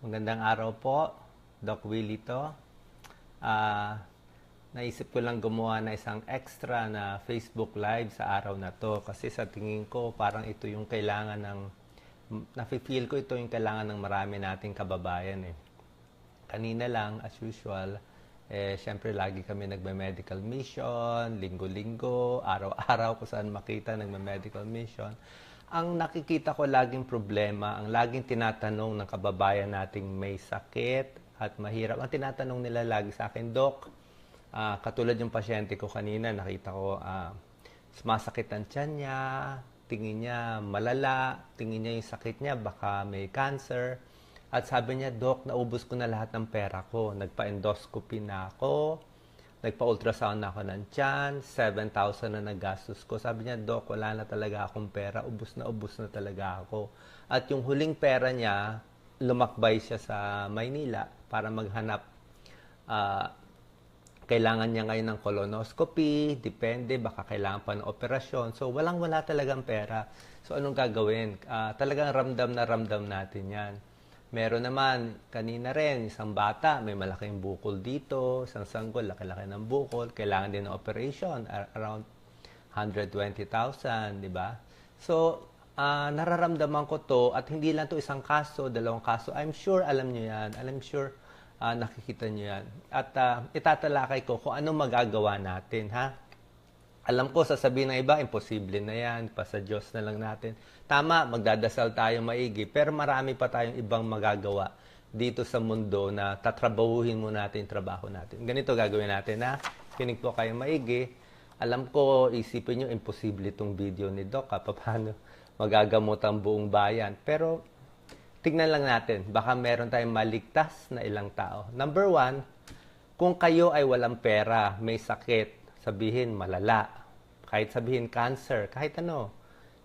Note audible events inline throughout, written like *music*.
Magandang araw po, Doc Willie to. Ah, naisip ko lang gumawa na isang extra na Facebook Live sa araw na to kasi sa tingin ko parang ito yung kailangan ng nafe-feel ko ito yung kailangan ng marami nating kababayan eh. Kanina lang as usual eh syempre lagi kami nagme-medical mission, linggo-linggo, araw-araw kung saan makita nagme-medical mission. Ang nakikita ko laging problema, ang laging tinatanong ng kababayan nating may sakit at mahirap. Ang tinatanong nila lagi sa akin, Doc, ah, katulad yung pasyente ko kanina, nakita ko ah, sumasakit ang tiyan niya, tingin niya malala, tingin niya yung sakit niya, baka may cancer. At sabi niya, Doc, naubos ko na lahat ng pera ko. Nagpa-endoscopy na ako, nagpa-ultrasound na ako ng tiyan, 7,000 na nagastos ko. Sabi niya, Doc, wala na talaga akong pera, ubos na ubos na talaga ako. At yung huling pera niya, lumakbay siya sa Maynila para maghanap ah, kailangan niya ngayon ng colonoscopy, depende, baka kailangan pa ng operasyon. So, walang-wala talagang pera. So, anong gagawin? Ah, talagang ramdam na ramdam natin yan. Meron naman, kanina rin, isang bata, may malaking bukol dito, isang sanggol, laki-laki ng bukol, kailangan din ng operation, ar- around 120,000, di ba? So, ah, nararamdaman ko to at hindi lang to isang kaso, dalawang kaso. I'm sure alam nyo yan. I'm sure ah, nakikita nyo yan. At ah, itatalakay ko kung anong magagawa natin, ha? Alam ko, sasabihin ng iba, imposible na yan, pa sa Diyos na lang natin. Tama, magdadasal tayo maigi, pero marami pa tayong ibang magagawa dito sa mundo na tatrabahuhin mo natin trabaho natin. Ganito gagawin natin, ha? Kinig po kayo maigi. Alam ko, isipin nyo, imposible itong video ni Doc? Paano magagamot ang buong bayan. Pero, tignan lang natin, baka meron tayong maligtas na ilang tao. Number one, kung kayo ay walang pera, may sakit, sabihin malala, kahit sabihin cancer, kahit ano.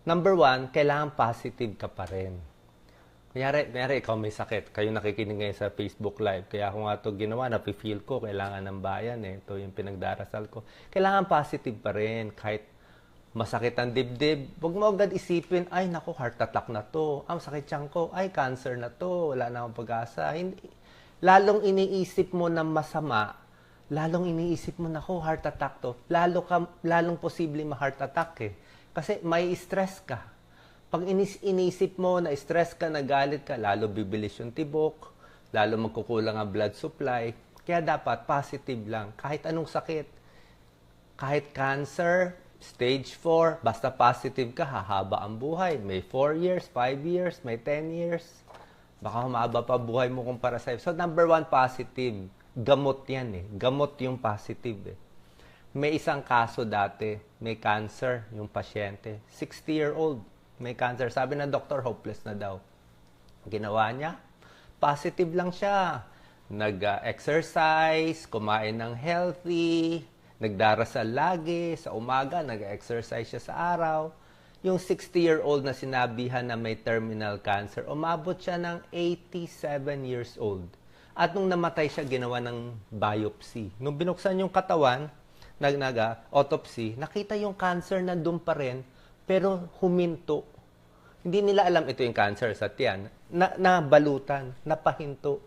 Number one, kailangan positive ka pa rin. Kunyari, kunyari ikaw may sakit, kayo nakikinig ngayon sa Facebook Live, kaya ako nga ito ginawa, napifeel ko, kailangan ng bayan eh, ito yung pinagdarasal ko. Kailangan positive pa rin, kahit masakit ang dibdib, huwag mo agad isipin, ay naku, heart attack na to, ah, masakit siyang ko, ay cancer na to, wala na akong pag-asa. Hindi, lalong iniisip mo na masama, lalong iniisip mo na ko, heart attack to, lalo ka, lalong posible ma-heart attack eh. Kasi may stress ka. Pag inis inisip mo na stress ka, nagalit ka, lalo bibilis yung tibok, lalo magkukulang ang blood supply. Kaya dapat positive lang. Kahit anong sakit, kahit cancer, stage 4, basta positive ka, hahaba ang buhay. May 4 years, 5 years, may 10 years. Baka humaba pa buhay mo kumpara sa'yo. So, number one, positive. Gamot yan eh. Gamot yung positive eh. May isang kaso dati, may cancer yung pasyente. 60-year-old, may cancer. Sabi ng doktor, hopeless na daw. Ginawa niya, positive lang siya. Nag-exercise, kumain ng healthy, nagdarasal lagi, sa umaga, nag-exercise siya sa araw. Yung 60-year-old na sinabihan na may terminal cancer, umabot siya ng 87 years old. At nung namatay siya, ginawa ng biopsy. Nung binuksan yung katawan, nagnaga, autopsy, nakita yung cancer na doon pa rin, pero huminto. Hindi nila alam ito yung cancer sa tiyan. Na, nabalutan, napahinto,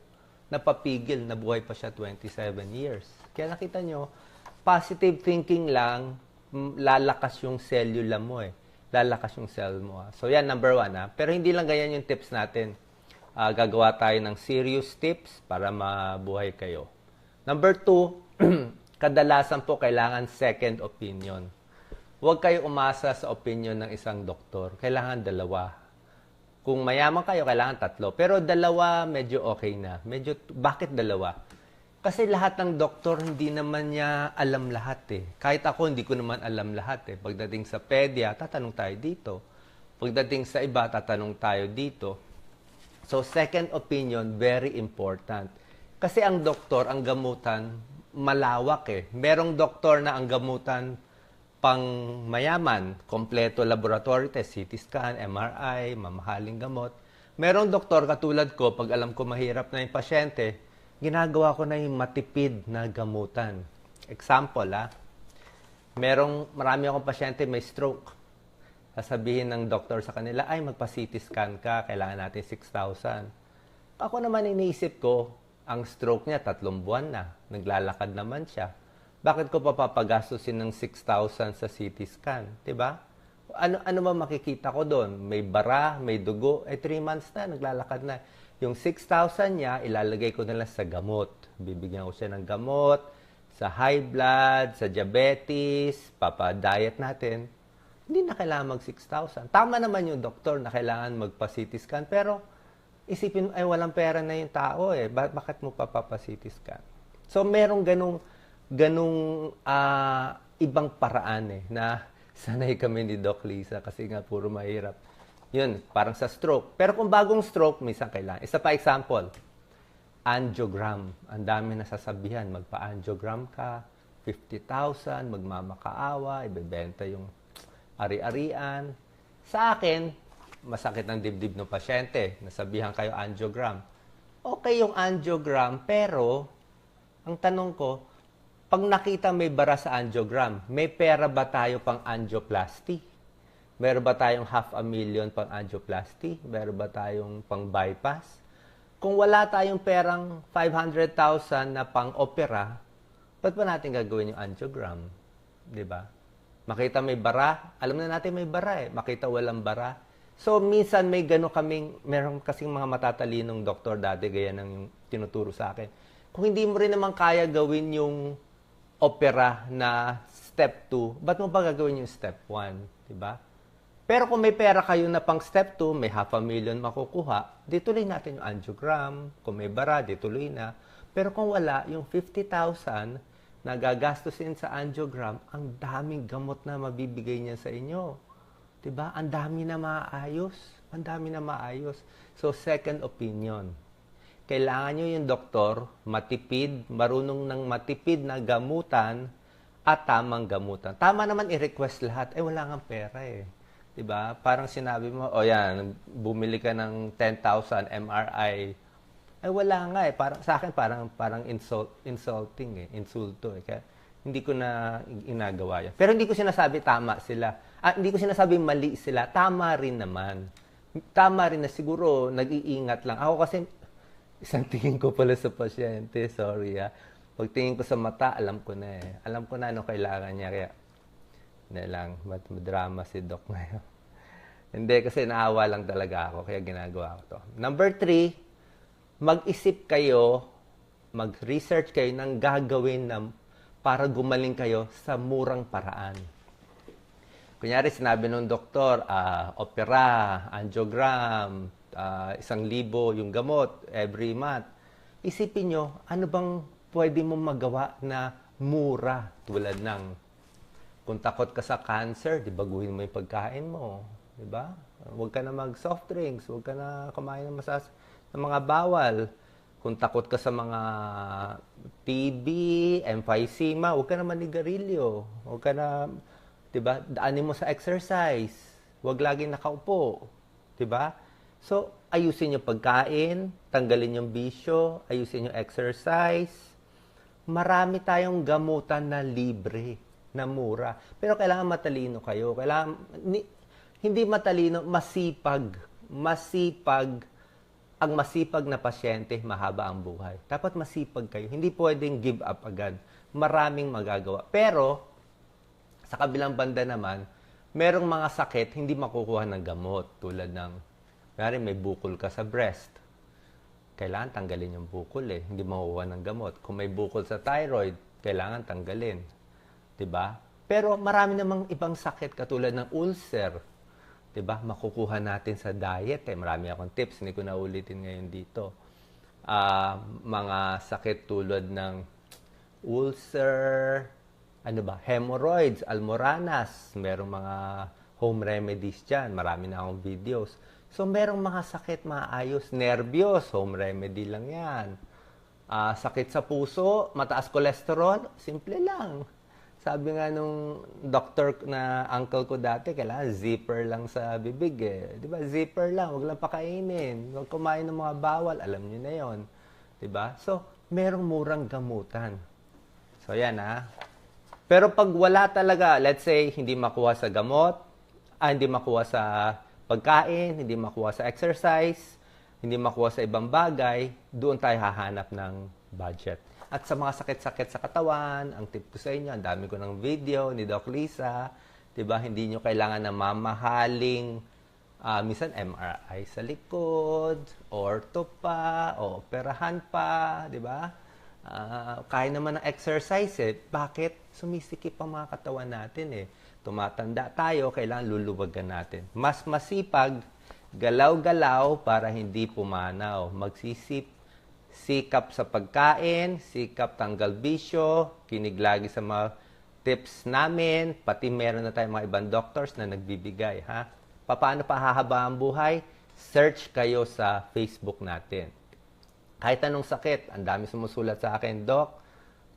napapigil, nabuhay pa siya 27 years. Kaya nakita nyo, positive thinking lang, lalakas yung cellula mo eh. Lalakas yung cell mo. ah. So yan, number one. ah. Pero hindi lang ganyan yung tips natin. Ah, gagawa tayo ng serious tips para mabuhay kayo. Number two, *clears throat* kadalasan po kailangan second opinion. Huwag kayo umasa sa opinion ng isang doktor. Kailangan dalawa. Kung mayaman kayo, kailangan tatlo. Pero dalawa, medyo okay na. Medyo, bakit dalawa? Kasi lahat ng doktor, hindi naman niya alam lahat eh. Kahit ako, hindi ko naman alam lahat eh. Pagdating sa pedia, tatanong tayo dito. Pagdating sa iba, tatanong tayo dito. So, second opinion, very important. Kasi ang doktor, ang gamutan, malawak eh. Merong doktor na ang gamutan pang mayaman, kompleto laboratory test, CT scan, MRI, mamahaling gamot. Merong doktor katulad ko, pag alam ko mahirap na yung pasyente, ginagawa ko na yung matipid na gamutan. Example, ah, merong marami akong pasyente may stroke. Sasabihin ng doktor sa kanila, ay magpa-CT scan ka, kailangan natin 6,000. Ako naman iniisip ko, ang stroke niya tatlong buwan na. Naglalakad naman siya. Bakit ko pa papagastusin ng 6,000 sa CT scan? 'Di ba? Ano, ano ba makikita ko doon? May bara, may dugo. Eh, 3 months na, naglalakad na. Yung 6,000 niya, ilalagay ko na lang sa gamot. Bibigyan ko siya ng gamot, sa high blood, sa diabetes, papa-diet natin. Hindi na kailangan mag 6,000. Tama naman yung doktor na kailangan magpa-CT scan. Pero, isipin ay walang pera na yung tao eh. Ba- bakit mo pa papa-CT scan? So, merong ganong, ganong ah, ibang paraan eh, na *laughs* sanay kami ni Doc Lisa kasi nga puro mahirap. Yun, parang sa stroke. Pero kung bagong stroke, minsan kailangan. Isa pa example, angiogram. Ang dami nasasabihan, magpa-angiogram ka, 50,000, magmamakaawa, ibebenta yung ari-arian. Sa akin, masakit ang dibdib ng pasyente. Nasabihan kayo angiogram. Okay yung angiogram, pero ang tanong ko, pag nakita may bara sa angiogram, may pera ba tayo pang angioplasty? Meron ba tayong half a million pang angioplasty? Meron ba tayong pang bypass? Kung wala tayong perang 500,000 na pang opera, ba't ba natin gagawin yung angiogram? Di ba? Makita may bara, alam na natin may bara eh. Makita walang bara. So, minsan may gano'n kaming, meron kasing mga matatalinong doktor dati, gaya ng yung tinuturo sa akin. Kung hindi mo rin naman kaya gawin yung opera na step 2, ba't mo pa gagawin yung step 1? Di ba? Pero kung may pera kayo na pang step 2, may half a million makukuha, di tuloy natin yung angiogram. Kung may bara, di tuloy na. Pero kung wala, yung 50,000 na gagastusin sa angiogram, ang daming gamot na mabibigay niya sa inyo. 'Di ba? Ang dami na maayos. Ang dami na maayos. So, second opinion. Kailangan nyo yung doktor matipid, marunong ng matipid na gamutan at tamang gamutan. Tama naman i-request lahat. Eh, wala nga pera eh. 'Di ba? Parang sinabi mo, o oh, yan, bumili ka ng 10,000 MRI. Eh, wala nga eh. Parang, sa akin, parang, parang insult, insulting eh. Insulto eh. Kaya, hindi ko na inagawa yan. Pero hindi ko sinasabi tama sila. Ah, hindi ko sinasabi mali sila. Tama rin naman. Tama rin na siguro nag-iingat lang. Ako kasi, isang tingin ko pala sa pasyente. Sorry ah. Pag tingin ko sa mata, alam ko na eh. Alam ko na ano kailangan niya. Kaya, na lang, mat drama si Doc ngayon. *laughs* Hindi, kasi naawa lang talaga ako. Kaya ginagawa ko to. Number three, mag-isip kayo, mag-research kayo ng gagawin na para gumaling kayo sa murang paraan. Kunyari, sinabi ng doktor, ah, opera, angiogram, ah, isang libo yung gamot every month. Isipin nyo, ano bang pwede mong magawa na mura tulad ng kung takot ka sa cancer, di baguhin mo yung pagkain mo. Di ba? Huwag ka na mag-soft drinks. Huwag ka na kumain ng masas ng mga bawal. Kung takot ka sa mga TB, emphysema, huwag ka na manigarilyo. Huwag ka na, di ba, daanin mo sa exercise. Huwag laging nakaupo. Di ba? So, ayusin yung pagkain, tanggalin yung bisyo, ayusin yung exercise. Marami tayong gamutan na libre na mura. Pero kailangan matalino kayo. Kailangan, ni, hindi matalino, masipag. Masipag. Ang masipag na pasyente, mahaba ang buhay. Dapat masipag kayo. Hindi pwedeng give up agad. Maraming magagawa. Pero, sa kabilang banda naman, merong mga sakit hindi makukuha ng gamot. Tulad ng, kaya may bukol ka sa breast. Kailangan tanggalin yung bukol eh. Hindi makukuha ng gamot. Kung may bukol sa thyroid, kailangan tanggalin. ba? Pero marami namang ibang sakit katulad ng ulcer. 'Di ba? Makukuha natin sa diet eh. Marami akong tips, hindi ko na ulitin ngayon dito. Ah, mga sakit tulad ng ulcer, ano ba, hemorrhoids, almoranas, merong mga home remedies diyan. Marami na akong videos. So merong mga sakit maayos, nervyos, home remedy lang 'yan. Ah, sakit sa puso, mataas cholesterol, simple lang. Sabi nga nung doctor na uncle ko dati, kailangan zipper lang sa bibig eh. Di ba? Zipper lang, wag lang pakainin. Huwag kumain ng mga bawal, alam nyo na yon Di ba? So, merong murang gamutan. So, yan ah. Pero pag wala talaga, let's say, hindi makuha sa gamot, ah, hindi makuha sa pagkain, hindi makuha sa exercise, hindi makuha sa ibang bagay, doon tayo hahanap ng budget. At sa mga sakit-sakit sa katawan, ang tip ko sa inyo, ang dami ko ng video ni Doc Lisa, 'di ba? Hindi nyo kailangan ng mamahaling ah, minsan MRI sa likod, ortho pa, o operahan pa, 'di ba? Ah, kaya naman ng exercise eh. Bakit? Sumisikip ang mga katawan natin eh. Tumatanda tayo, kailangan luluwagan natin. Mas masipag, galaw-galaw para hindi pumanaw. Magsisip, sikap sa pagkain, sikap tanggal bisyo, kinig lagi sa mga tips namin, pati meron na tayong mga ibang doctors na nagbibigay. Ha? Paano pa hahaba ang buhay? Search kayo sa Facebook natin kahit anong sakit, ang dami sumusulat sa akin, Doc,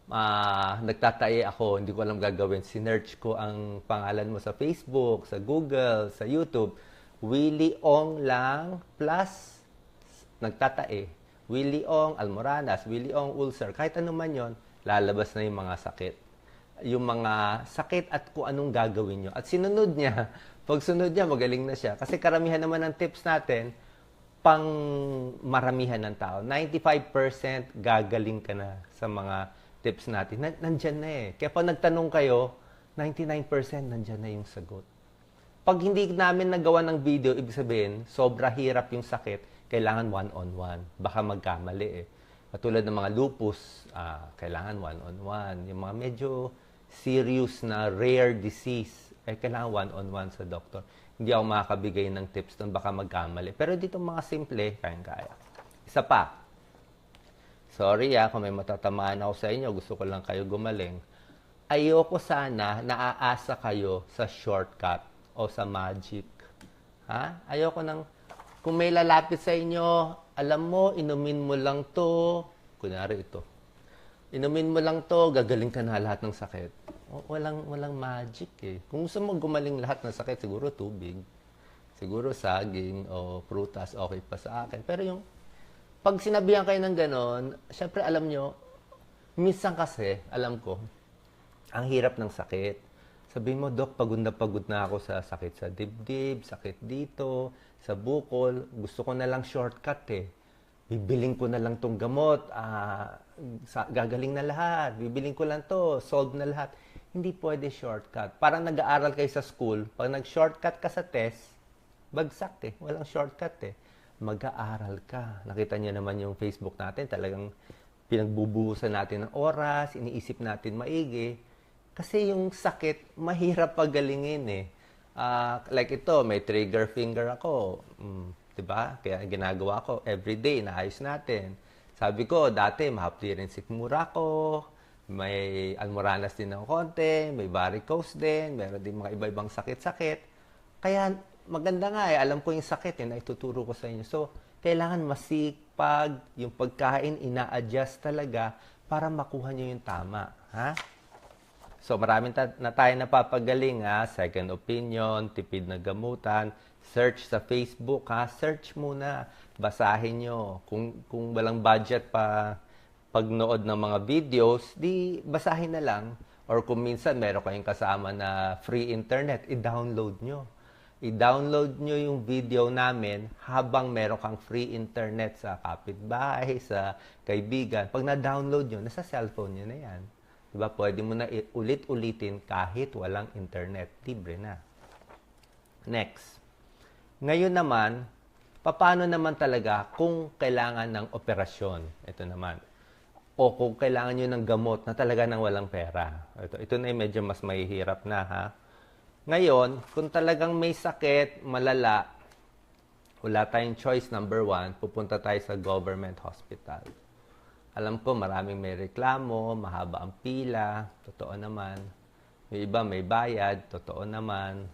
ah nagtatae ako, hindi ko alam gagawin. Sinearch ko ang pangalan mo sa Facebook, sa Google, sa YouTube. Willie Ong lang plus nagtatae. Willie Ong Almoranas, Willie Ong ulcer, kahit ano man yon, lalabas na yung mga sakit. Yung mga sakit at kung anong gagawin nyo. At sinunod niya, *laughs* pag sunod niya, magaling na siya. Kasi karamihan naman ng tips natin, pang maramihan ng tao. 95% gagaling ka na sa mga tips natin. Nan- nandyan na eh. Kaya pag nagtanong kayo, 99% nandyan na yung sagot. Pag hindi namin nagawa ng video, ibig sabihin, sobra hirap yung sakit, kailangan one-on-one. Baka magkamali eh. Katulad ng mga lupus, ah, kailangan one-on-one. Yung mga medyo serious na rare disease, eh, kailangan one-on-one sa doktor. Hindi ako makakabigay ng tips doon, baka magkamali. Pero dito mga simple, kayang-kaya. Isa pa, Sorry ah, kung may matatamaan ako sa inyo, gusto ko lang kayo gumaling. Ayoko sana naaasa kayo sa shortcut o sa magic. Ha? Ayoko nang, kung may lalapit sa inyo, alam mo, inumin mo lang to, kunyari ito, inumin mo lang to, gagaling ka na lahat ng sakit. O, walang, walang magic eh. Kung gusto mo gumaling lahat ng sakit, siguro tubig. Siguro saging o prutas, okay pa sa akin. Pero yung pag sinabihan kayo ng ganon, syempre alam nyo, minsan kasi, alam ko, ang hirap ng sakit. Sabihin mo, Dok, pagod na pagod na ako sa sakit sa dibdib, sakit dito, sa bukol. Gusto ko na lang shortcut eh. Bibiling ko na lang tong gamot. ah, sa, gagaling na lahat. Bibiling ko lang to. Solve na lahat. Hindi pwede shortcut. Parang nag-aaral kayo sa school. Pag nag-shortcut ka sa test, bagsak eh. Walang shortcut eh mag-aaral ka. Nakita niyo naman yung Facebook natin, talagang pinagbubuhusan natin ng oras, iniisip natin maigi. Kasi yung sakit, mahirap pagalingin eh. Ah, like ito, may trigger finger ako. Mm, 'di ba? Kaya ginagawa ko every day, naayos natin. Sabi ko, dati mahapdi rin sikmura ko, may almoranas din ng konti, may varicose din, meron din mga iba-ibang sakit-sakit. Kaya maganda nga eh, alam ko yung sakit eh, na ituturo ko sa inyo. So, kailangan masipag, yung pagkain, ina-adjust talaga para makuha nyo yung tama. Ha? So, maraming ta- na tayo napapagaling ha. Second opinion, tipid na gamutan, search sa Facebook ha. Search muna, basahin nyo. Kung, kung walang budget pa pagnood ng mga videos, di basahin na lang. Or kung minsan meron kayong kasama na free internet, i-download nyo i-download nyo yung video namin habang meron kang free internet sa kapitbahay, sa kaibigan. Pag na-download nyo, nasa cellphone nyo na yan. Diba? Pwede mo na ulit-ulitin kahit walang internet. Libre na. Next. Ngayon naman, paano naman talaga kung kailangan ng operasyon? Ito naman. O kung kailangan nyo ng gamot na talaga nang walang pera. Ito, ito na yung medyo mas mahihirap na ha. Ngayon, kung talagang may sakit, malala, wala tayong choice number one, pupunta tayo sa government hospital. Alam ko, maraming may reklamo, mahaba ang pila, totoo naman. Yung iba may bayad, totoo naman.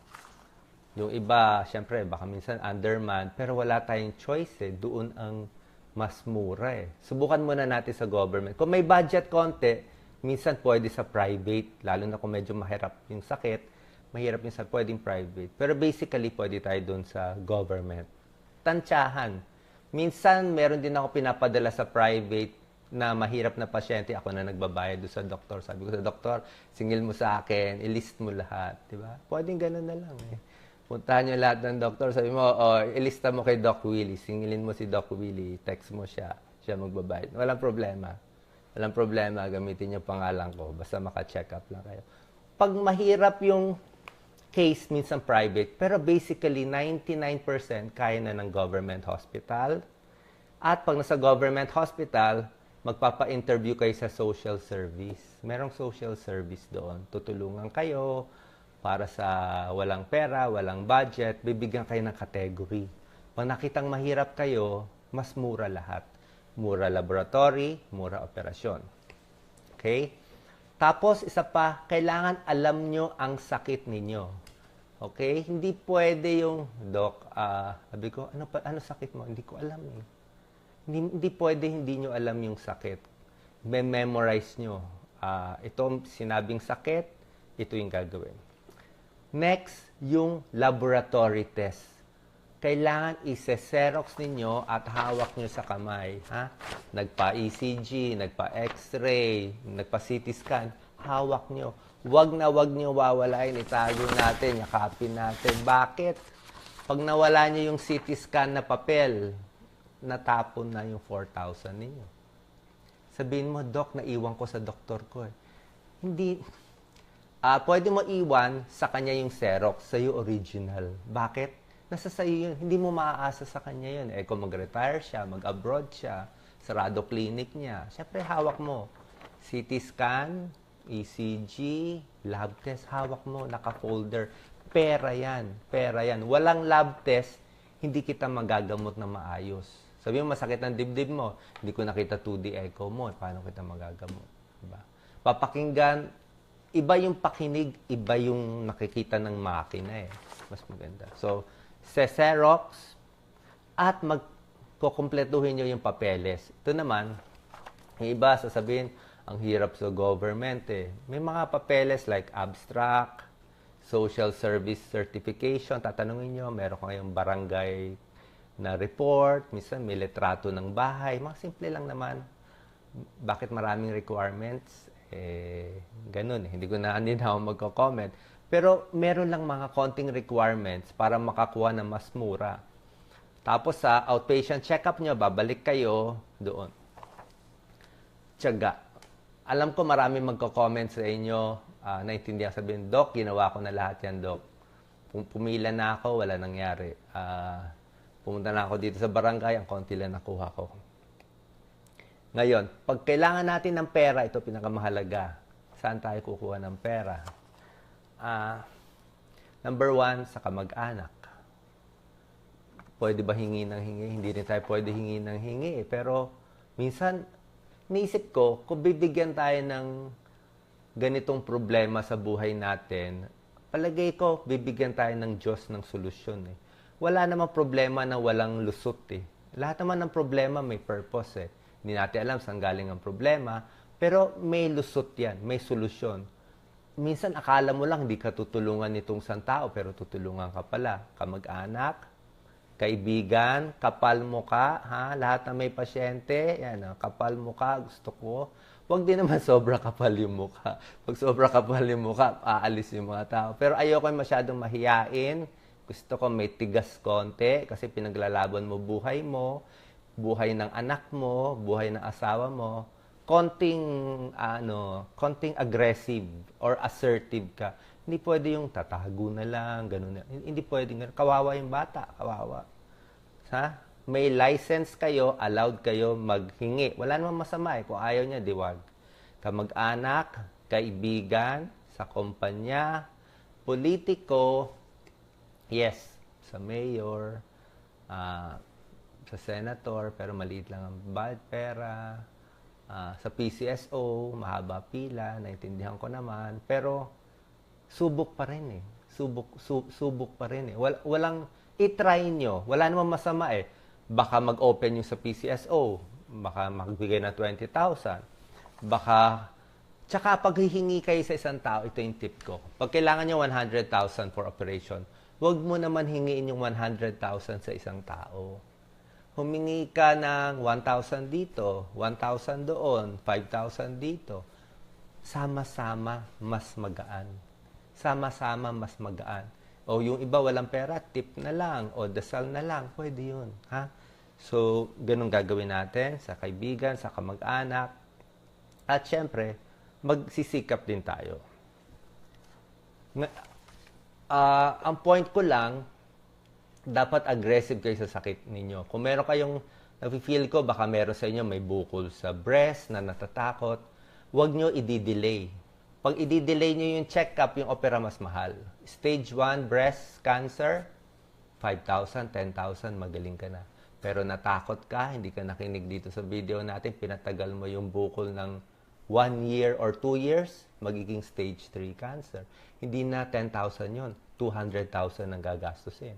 Yung iba, syempre, baka minsan underman, pero wala tayong choice eh. Doon ang mas mura eh. Subukan muna natin sa government. Kung may budget konti, minsan pwede sa private, lalo na kung medyo mahirap yung sakit, mahirap yung sa pwedeng private. Pero basically, pwede tayo doon sa government. Tansyahan. Minsan, meron din ako pinapadala sa private na mahirap na pasyente. Ako na nagbabayad sa doktor. Sabi ko sa doktor, singil mo sa akin, ilist mo lahat. Di ba? Pwedeng ganun na lang eh. Puntahan niyo lahat ng doktor. Sabi mo, oh, ilista mo kay Doc Willie. Singilin mo si Doc Willie. Text mo siya. Siya magbabayad. Walang problema. Walang problema. Gamitin niyo pangalan ko. Basta maka-check up lang kayo. Pag mahirap yung case, minsan private. Pero basically, 99% kaya na ng government hospital. At pag nasa government hospital, magpapa-interview kayo sa social service. Merong social service doon. Tutulungan kayo para sa walang pera, walang budget, bibigyan kayo ng category. Pag nakitang mahirap kayo, mas mura lahat. Mura laboratory, mura operasyon. Okay? Tapos, isa pa, kailangan alam nyo ang sakit ninyo. Okay? Hindi pwede yung, Doc, ah, sabi ko, ano, pa, ano sakit mo? Hindi ko alam eh. Hindi, hindi pwede hindi nyo alam yung sakit. Me-memorize nyo. Ah, ito sinabing sakit, ito yung gagawin. Next, yung laboratory test. Kailangan ise-xerox ninyo at hawak nyo sa kamay. Ha? Nagpa-ECG, nagpa-X-ray, nagpa-CT scan, hawak nyo. Huwag na huwag nyo wawalain, itago natin, yakapin natin. Bakit? Pag nawala nyo yung CT scan na papel, natapon na yung 4,000 ninyo. Sabihin mo, Doc, naiwan ko sa doktor ko eh. Hindi, Ah, pwede mo iwan sa kanya yung Xerox, sa yung original. Bakit? Nasa sa yun. Hindi mo maaasa sa kanya yun. Eh, kung mag-retire siya, mag-abroad siya, sarado clinic niya, syempre hawak mo. CT scan, ECG, lab test, hawak mo, naka-folder. Pera yan. Pera yan. Walang lab test, hindi kita magagamot na maayos. Sabi mo, masakit ang dibdib mo. Hindi ko nakita 2D echo mo. Paano kita magagamot? Diba? Papakinggan, iba yung pakinig, iba yung nakikita ng makina eh. Mas maganda. So, Xerox at magkukumpletuhin nyo yung papeles. Ito naman, yung iba sasabihin, ang hirap sa government eh. May mga papeles like abstract, social service certification, tatanungin nyo, meron kayong barangay na report, minsan may litrato ng bahay, mga simple lang naman. Bakit maraming requirements? eh, ganun eh. Hindi ko na *laughs* na ako magko-comment. Pero meron lang mga konting requirements para makakuha ng mas mura. Tapos sa outpatient check-up nyo, babalik kayo doon. Tiyaga. Alam ko marami magko-comment sa inyo, uh, naintindihan sabihin, Doc, ginawa ko na lahat yan, Doc. Pum- Pumila na ako, wala nangyari. Uh, pumunta na ako dito sa barangay, ang konti lang nakuha ko. Ngayon, pag kailangan natin ng pera, ito pinakamahalaga. Saan tayo kukuha ng pera? Ah, number one, sa kamag-anak. Pwede ba hingi ng hingi? Hindi rin tayo pwede hingi ng hingi. eh. Pero minsan, naisip ko, kung bibigyan tayo ng ganitong problema sa buhay natin, palagay ko, bibigyan tayo ng Diyos ng solusyon. Eh. Wala namang problema na walang lusot eh. Lahat naman ng problema may purpose eh. Hindi natin alam saan galing ang problema, pero may lusot yan, may solusyon. Minsan akala mo lang hindi ka tutulungan nitong isang tao, pero tutulungan ka pala. Kamag-anak, kaibigan, kapal mo ka, ha? Lahat na may pasyente, yan, kapal mo ka, gusto ko. Huwag din naman *laughs* sobra kapal yung mukha. Pag sobra kapal yung mukha, aalis yung mga tao. Pero ayoko masyadong mahiyain. Gusto ko may tigas konti kasi pinaglalaban mo buhay mo buhay ng anak mo, buhay ng asawa mo, konting ano, konting aggressive or assertive ka. Hindi pwede yung tatago na lang, ganun na. Hindi pwede. Kawawa yung bata, kawawa. Ha? May license kayo, allowed kayo maghingi. Wala namang masama eh. Kung ayaw niya, diwag. Kamag-anak, kaibigan, sa kumpanya, politiko, yes, sa mayor, uh, sa senator, pero maliit lang ang bad pera. Uh, sa PCSO, mahaba pila, naintindihan ko naman. Pero, subok pa rin eh. Subok, su, subok pa rin eh. Wal, walang, i-try nyo. Wala namang masama eh. Baka mag-open yung sa PCSO. Baka magbigay ng 20,000. Baka, tsaka pag hihingi kayo sa isang tao, ito yung tip ko. Pag kailangan nyo 100,000 for operation, huwag mo naman hingiin yung 100,000 sa isang tao humingi ka ng 1,000 dito, 1,000 doon, 5,000 dito. Sama-sama mas magaan. Sama-sama mas magaan. O yung iba walang pera, tip na lang. O dasal na lang. Pwede yun. Ha? So, ganun gagawin natin sa kaibigan, sa kamag-anak. At syempre, magsisikap din tayo. Ah, ang point ko lang, dapat aggressive kayo sa sakit ninyo. Kung meron kayong, nafe-feel ko, baka meron sa inyo may bukol sa breast na natatakot, huwag nyo i-delay. Pag i-delay nyo yung check-up, yung opera mas mahal. Stage 1 breast cancer, 5,000, 10,000, magaling ka na. Pero natakot ka, hindi ka nakinig dito sa video natin, pinatagal mo yung bukol ng 1 year or 2 years, magiging stage 3 cancer. Hindi na 10,000 yon 200,000 ang gagastusin.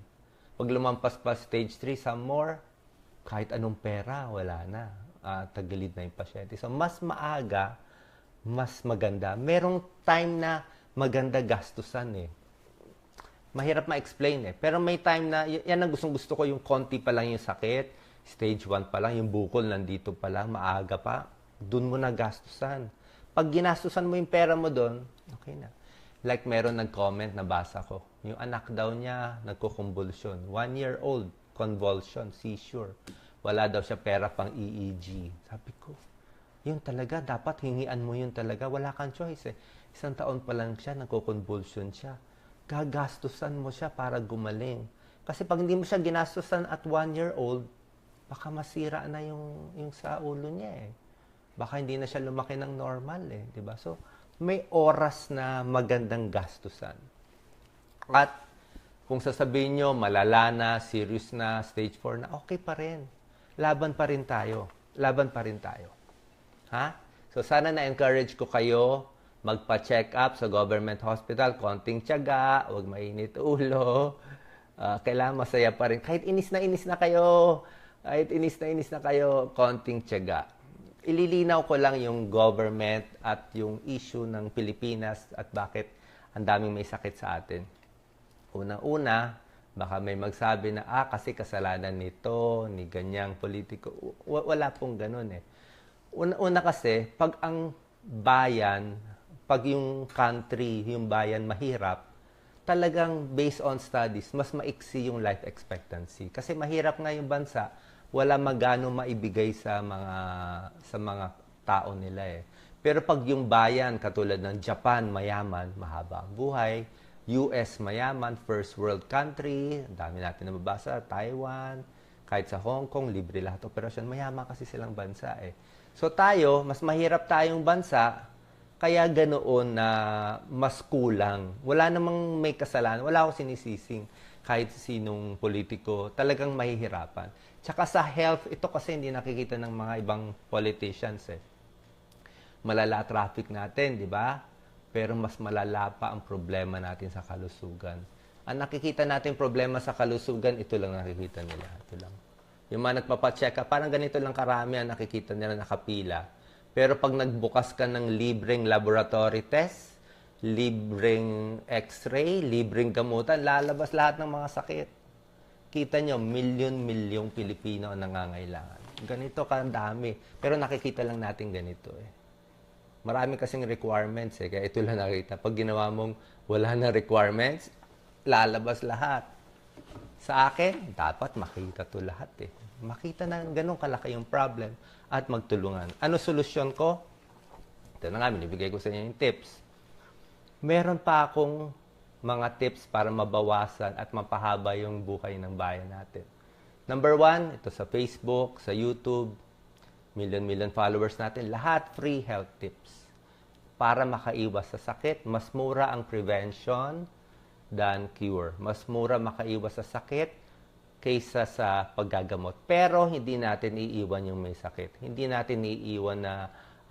Pag lumampas pa stage 3, some more, kahit anong pera, wala na. Ah, tagilid na yung pasyente. So, mas maaga, mas maganda. Merong time na maganda gastusan eh mahirap ma-explain eh. Pero may time na, yan ang gustong gusto ko, yung konti pa lang yung sakit, stage 1 pa lang, yung bukol nandito pa lang, maaga pa, dun mo na gastusan. Pag ginastusan mo yung pera mo doon, okay na. Like meron nag-comment na basa ko, yung anak daw niya nagko-convulsion. One year old, convulsion, seizure. Wala daw siya pera pang EEG. Sabi ko, yun talaga, dapat hingian mo yun talaga. Wala kang choice eh. Isang taon pa lang siya, nagko-convulsion siya gagastusan mo siya para gumaling. Kasi pag hindi mo siya ginastusan at one year old, baka masira na yung, yung sa ulo niya eh. Baka hindi na siya lumaki ng normal eh. 'di ba So, may oras na magandang gastusan. At kung sasabihin nyo, malala na, serious na, stage 4 na, okay pa rin. Laban pa rin tayo. Laban pa rin tayo. Ha? So sana na-encourage ko kayo magpa-check up sa government hospital, konting tiyaga, huwag mainit ulo. Ah, kailangan masaya pa rin. Kahit inis na inis na kayo, kahit inis na inis na kayo, konting tiyaga. Ililinaw ko lang yung government at yung issue ng Pilipinas at bakit ang daming may sakit sa atin. Una-una, baka may magsabi na, ah, kasi kasalanan nito, ni ganyang politiko. W- wala pong ganun eh. Una-una kasi, pag ang bayan, pag yung country, yung bayan mahirap, talagang based on studies, mas maiksi yung life expectancy. Kasi mahirap nga yung bansa, wala magano maibigay sa mga sa mga tao nila eh. Pero pag yung bayan katulad ng Japan mayaman, mahaba ang buhay, US mayaman, first world country, dami natin nababasa, Taiwan, kahit sa Hong Kong, libre lahat operasyon, mayaman kasi silang bansa eh. So tayo, mas mahirap tayong bansa, kaya ganoon na mas kulang. Wala namang may kasalanan. Wala akong sinisising kahit sinong politiko. Talagang mahihirapan. Tsaka sa health, ito kasi hindi nakikita ng mga ibang politicians eh. Malala traffic natin, di ba? Pero mas malala pa ang problema natin sa kalusugan. Ang nakikita natin problema sa kalusugan, ito lang nakikita nila. Ito lang. Yung mga nagpapacheck up, parang ganito lang karami ang nakikita nila nakapila. Pero pag nagbukas ka ng libreng laboratory test, libreng x-ray, libreng gamutan, lalabas lahat ng mga sakit. Kita nyo, milyon-milyong Pilipino ang nangangailangan. Ganito dami. Pero nakikita lang natin ganito eh. Marami kasing requirements eh, kaya ito lang nakita. Pag ginawa mong wala na requirements, lalabas lahat. Sa akin, dapat makita to lahat eh. Makita na ganun kalaki yung problem at magtulungan. Ano solusyon ko? Ito na nga, binibigay ko sa inyo yung tips. Meron pa akong mga tips para mabawasan at mapahaba yung buhay ng bayan natin. Number one, ito sa Facebook, sa YouTube, million-million followers natin, lahat free health tips. Para makaiwas sa sakit, mas mura ang prevention than cure. Mas mura makaiwas sa sakit kaysa sa paggagamot. Pero hindi natin iiwan yung may sakit. Hindi natin iiwan na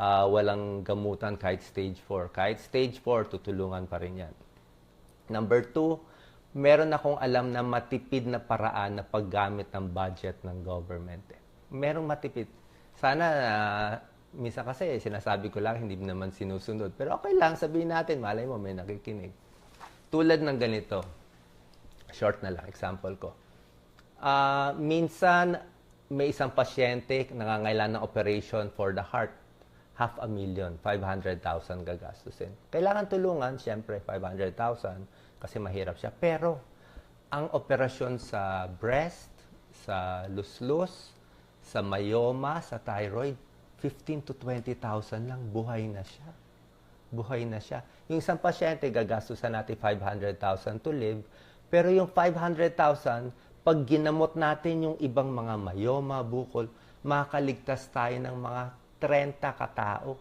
ah, walang gamutan kahit stage 4. Kahit stage 4, tutulungan pa rin yan. Number two, meron akong alam na matipid na paraan na paggamit ng budget ng government. Merong matipid. Sana, ah, minsan kasi sinasabi ko lang, hindi naman sinusunod. Pero okay lang, sabihin natin, malay mo, may nakikinig. Tulad ng ganito. Short na lang, example ko. Ah, minsan, may isang pasyente nangangailangan ng operation for the heart. Half a million, 500,000 gagastusin. Kailangan tulungan, siyempre, 500,000 kasi mahirap siya. Pero, ang operasyon sa breast, sa luslus, sa myoma, sa thyroid, 15 to 20,000 lang, buhay na siya. Buhay na siya. Yung isang pasyente, gagastusan natin 500,000 to live, pero yung 500,000, pag ginamot natin yung ibang mga myoma, bukol, makakaligtas tayo ng mga 30 katao.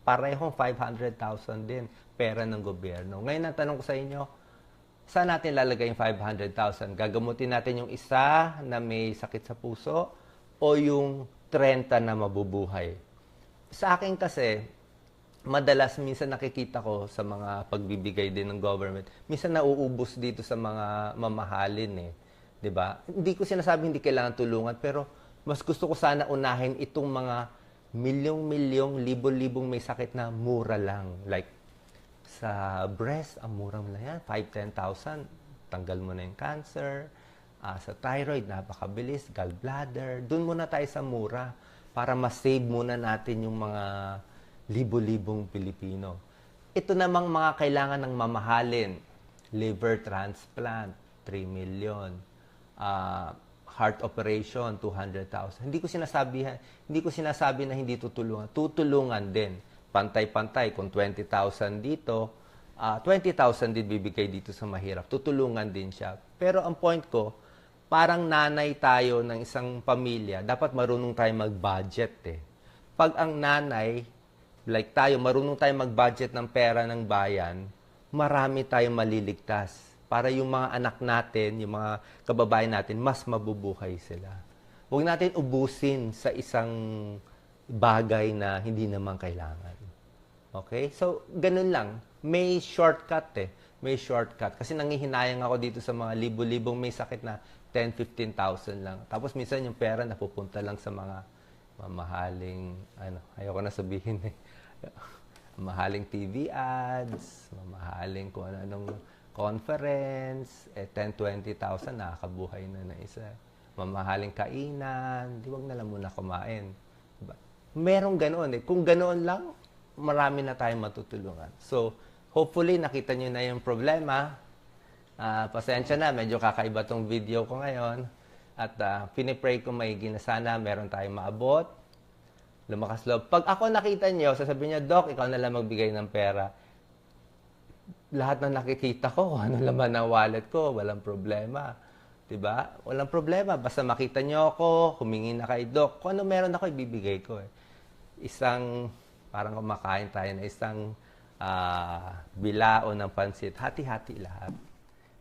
Parehong 500,000 din, pera ng gobyerno. Ngayon, ang tanong ko sa inyo, saan natin lalagay yung 500,000? Gagamutin natin yung isa na may sakit sa puso o yung 30 na mabubuhay? Sa akin kasi, madalas minsan nakikita ko sa mga pagbibigay din ng government, minsan nauubos dito sa mga mamahalin eh. 'Di ba? Hindi ko sinasabi hindi kailangan tulungan, pero mas gusto ko sana unahin itong mga milyong-milyong, libo-libong may sakit na mura lang. Like sa breast, ang mura mo lang yan, 5-10,000. Tanggal mo na yung cancer. Ah, sa thyroid, napakabilis. Gallbladder. Doon muna tayo sa mura para ma-save muna natin yung mga libo-libong Pilipino. Ito namang mga kailangan ng mamahalin. Liver transplant, 3 million. Ah, heart operation, 200,000. Hindi ko sinasabi hindi ko sinasabi na hindi tutulungan. Tutulungan din. Pantay-pantay kung 20,000 dito, ah 20,000 din bibigay dito sa mahirap. Tutulungan din siya. Pero ang point ko, parang nanay tayo ng isang pamilya, dapat marunong tayo mag-budget eh. Pag ang nanay, like tayo, marunong tayo mag-budget ng pera ng bayan, marami tayong maliligtas para yung mga anak natin, yung mga kababayan natin, mas mabubuhay sila. Huwag natin ubusin sa isang bagay na hindi naman kailangan. Okay? So, ganun lang. May shortcut eh. May shortcut. Kasi nangihinayang ako dito sa mga libo-libong may sakit na 10, 15,000 lang. Tapos minsan yung pera napupunta lang sa mga mamahaling, ano, ayoko na sabihin eh. *laughs* mamahaling TV ads, mamahaling kung ano-anong conference, eh 10, 20,000 nakakabuhay na na isa. Mamahaling kainan, di wag na lang muna kumain. Diba? Merong ganoon eh. Kung ganoon lang, marami na tayong matutulungan. So, hopefully nakita niyo na yung problema. Ah, pasensya na, medyo kakaiba tong video ko ngayon. At uh, pinipray ko may ginasana, meron tayong maabot. Lumakas loob. Pag ako nakita niyo, sasabihin niyo, Doc, ikaw na lang magbigay ng pera lahat ng nakikita ko, kung *laughs* ano laman ng wallet ko, walang problema. 'Di ba? Walang problema. Basta makita niyo ako, humingi na kay Doc, kung ano meron ako, ibibigay ko. Eh. Isang, parang kumakain tayo na isang uh, bilao ng pansit. Hati-hati lahat.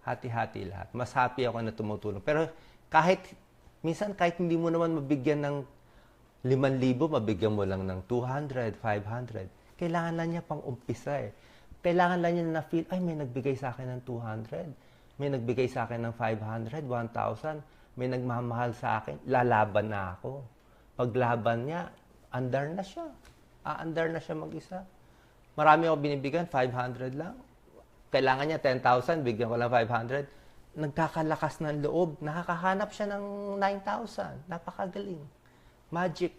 Hati-hati lahat. Mas happy ako na tumutulong. Pero kahit, minsan kahit hindi mo naman mabigyan ng 5,000, mabigyan mo lang ng 200, 500. Kailangan lang niya pang umpisa eh kailangan lang niya na feel, ay, may nagbigay sa akin ng 200. May nagbigay sa akin ng 500, 1,000. May nagmamahal sa akin. Lalaban na ako. Paglaban niya, under na siya. Ah, under na siya mag-isa. Marami ako binibigyan, 500 lang. Kailangan niya 10,000, bigyan ko lang 500. Nagkakalakas ng loob. Nakakahanap siya ng 9,000. Napakagaling. Magic.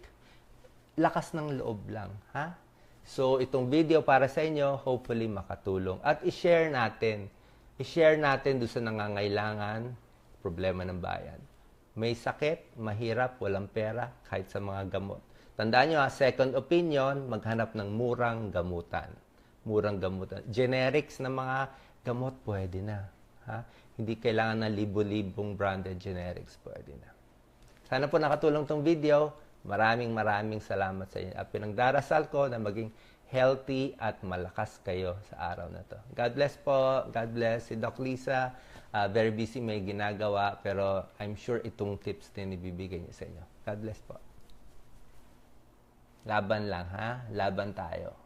Lakas ng loob lang. Ha? So, itong video para sa inyo, hopefully makatulong. At i-share natin. I-share natin doon sa nangangailangan, problema ng bayan. May sakit, mahirap, walang pera, kahit sa mga gamot. Tandaan nyo ha, second opinion, maghanap ng murang gamutan. Murang gamutan. Generics na mga gamot, pwede na. Ha? Hindi kailangan ng libo-libong branded generics, pwede na. Sana po nakatulong tong video. Maraming maraming salamat sa inyo. At pinagdarasal ko na maging healthy at malakas kayo sa araw na to. God bless po. God bless. Si Doc Lisa, uh, very busy may ginagawa, pero I'm sure itong tips din ibibigay niya sa inyo. God bless po. Laban lang ha. Laban tayo.